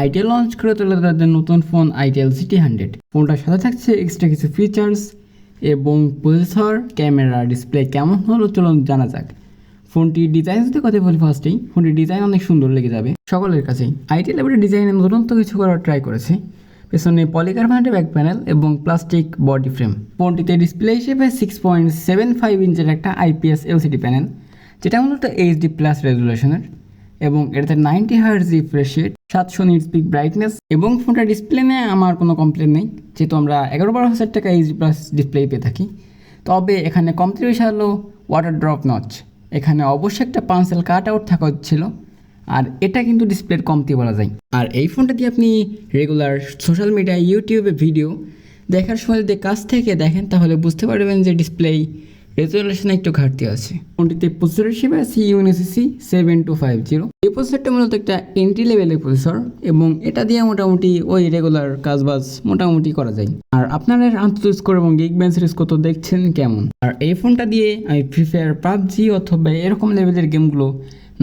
Itel launch করে তোলে তাদের নতুন ফোন আইটেল সিটি হান্ড্রেড ফোনটার সাথে থাকছে এক্সট্রা কিছু ফিচার্স এবং প্রসেসর ক্যামেরা ডিসপ্লে কেমন হলো চলুন জানা যাক। ফোনটির ডিজাইন যদি কথা বলি ফার্স্টেই ফোনটির ডিজাইন অনেক সুন্দর লেগে যাবে সকলের কাছেই। আইটেল এবারে ডিজাইনে দুরন্ত কিছু করার ট্রাই করেছে। পেছনে পলিকার্বনেটের ব্যাক প্যানেল এবং প্লাস্টিক বডি ফ্রেম ফোনটিতে ডিসপ্লে হিসেবে সিক্স পয়েন্ট সেভেন ফাইভ ইঞ্চের একটা আইপিএস এলসিডি প্যানেল যেটা মূলত এইচডি প্লাস রেজুলেশনের এবং এটাতে নাইনটি হার্জ রিফ্রেশ রেট সাতশো নিট স্পিক ব্রাইটনেস এবং ফোনটা ডিসপ্লে নিয়ে আমার কোনো কমপ্লেন নেই। যেহেতু আমরা এগারো বারো হাজার টাকা এইচডি প্লাস ডিসপ্লে পেয়ে থাকি। তবে এখানে কমপ্লিট হলো ওয়াটার ড্রপ নচ এখানে অবশ্যই একটা পাঁচেল কাট আউট থাকা ছিল আর এটা কিন্তু ডিসপ্লের কমতি বলা যায়। আর এই ফোনটা দিয়ে আপনি রেগুলার সোশ্যাল মিডিয়া ইউটিউবে ভিডিও দেখার সময় যদি কাছ থেকে দেখেন, তাহলে বুঝতে পারবেন যে ডিসপ্লে রেজুলেশনে একটু ঘাটতি আছে। ফোনটিতে প্রসেসর হিসেবে আছে Unisoc seven two five zero এই প্রসেসরটা মূলত একটা এন্ট্রি লেভেলের প্রসেসর এবং এটা দিয়ে মোটামুটি ওই রেগুলার কাজবাজ মোটামুটি করা যায়। আর আপনারা আন্তর্জাতিক স্কোর এবং গিগ বেঞ্চের স্কোর তো দেখছেন কেমন। আর এই ফোনটা দিয়ে আমি ফ্রি ফায়ার পাবজি অথবা এরকম লেভেলের গেমগুলো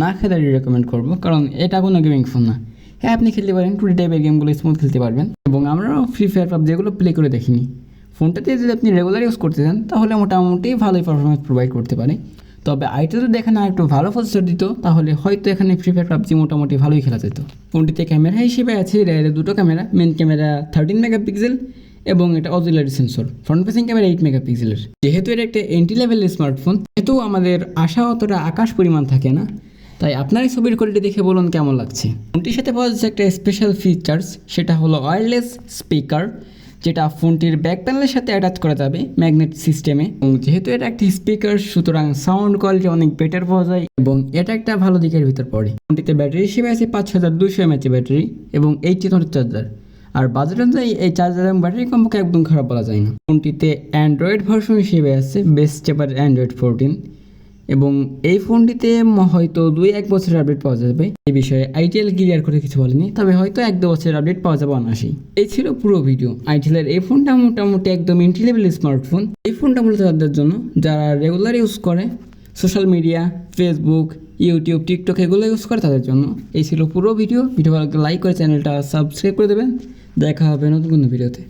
না খেলে রেকমেন্ড করব, কারণ এটা কোনো গেমিং ফোন না। হ্যাঁ আপনি খেলতে পারেন টুটি টাইপের গেমগুলো স্মুথ খেলতে পারবেন। এবং আমরাও ফ্রি ফায়ার পাবজি এগুলো প্লে করে দেখিনি। ফোনটাতে যদি আপনি রেগুলার ইউজ করতে চান, তাহলে মোটামুটি ভালোই পারফরমেন্স প্রোভাইড করতে পারে। তবে আইটা যদি এখানে আর একটু ভালো প্রসেসর দিত, তাহলে হয়তো এখানে ফ্রি ফায়ার পাবজি মোটামুটি ভালোই খেলা যেত। ফোনটিতে ক্যামেরা হিসেবে আছে রেয়ারে দুটো camera main camera thirteen megapixel এবং এটা auxiliary sensor front facing camera eight মেগাপিক্সেলের যেহেতু এটা একটা এন্ট্রি লেভেলের স্মার্টফোন সেহেতু আমাদের আশা অতটা আকাশ পরিমাণ থাকে না। তাই আপনার এই ছবির কোয়ালিটি দেখে বলুন কেমন লাগছে। ফোনটির সাথে পাওয়া যাচ্ছে একটা স্পেশাল ফিচার্স সেটা হলো ওয়্যারলেস স্পিকার যেটা ফোনটির ব্যাক প্যানেলের সাথে অ্যাটাচ করা যাবে ম্যাগনেট সিস্টেমে এবং যেহেতু এটা একটি স্পিকার সুতরাং সাউন্ড কোয়ালিটি অনেক বেটার পাওয়া যায় এবং এটা একটা ভালো দিকের ভিতর পড়ে। ফোনটিতে ব্যাটারি হিসেবে আছে, পাঁচ হাজার দুশো এমএচের ব্যাটারি এবং এইচটি ধরনের চার্জার আর বাজেট অনুযায়ী এই চার্জার এবং ব্যাটারি কম্পোকে একদম খারাপ বলা যায় না। ফোনটিতে অ্যান্ড্রয়েড ভার্সন হিসেবে আছে বেস্ট চেপার অ্যান্ড্রয়েড ফোরটিন এবং এই ফোনটিতে হয়তো দুই, এক বছরের আপডেট পাওয়া যাবে। এই বিষয়ে আইটিএল ক্লিয়ার করে কিছু বলেনি, তবে হয়তো এক, দু বছরের আপডেট পাওয়া যাবে অনাসি এই ছিল পুরো ভিডিও আইটিএলের এই ফোনটা মোটামুটি একদম এন্ট্রি লেভেল স্মার্টফোন এই ফোনটা মূলত তাদের জন্য, যারা রেগুলার ইউজ করে social media Facebook YouTube TikTok এগুলো ইউজ করে তাদের জন্য। এই ছিল পুরো ভিডিও ভিডিও ভালো লাইক করে চ্যানেলটা সাবস্ক্রাইব করে দেবেন। দেখা হবে নতুন কোনো ভিডিওতে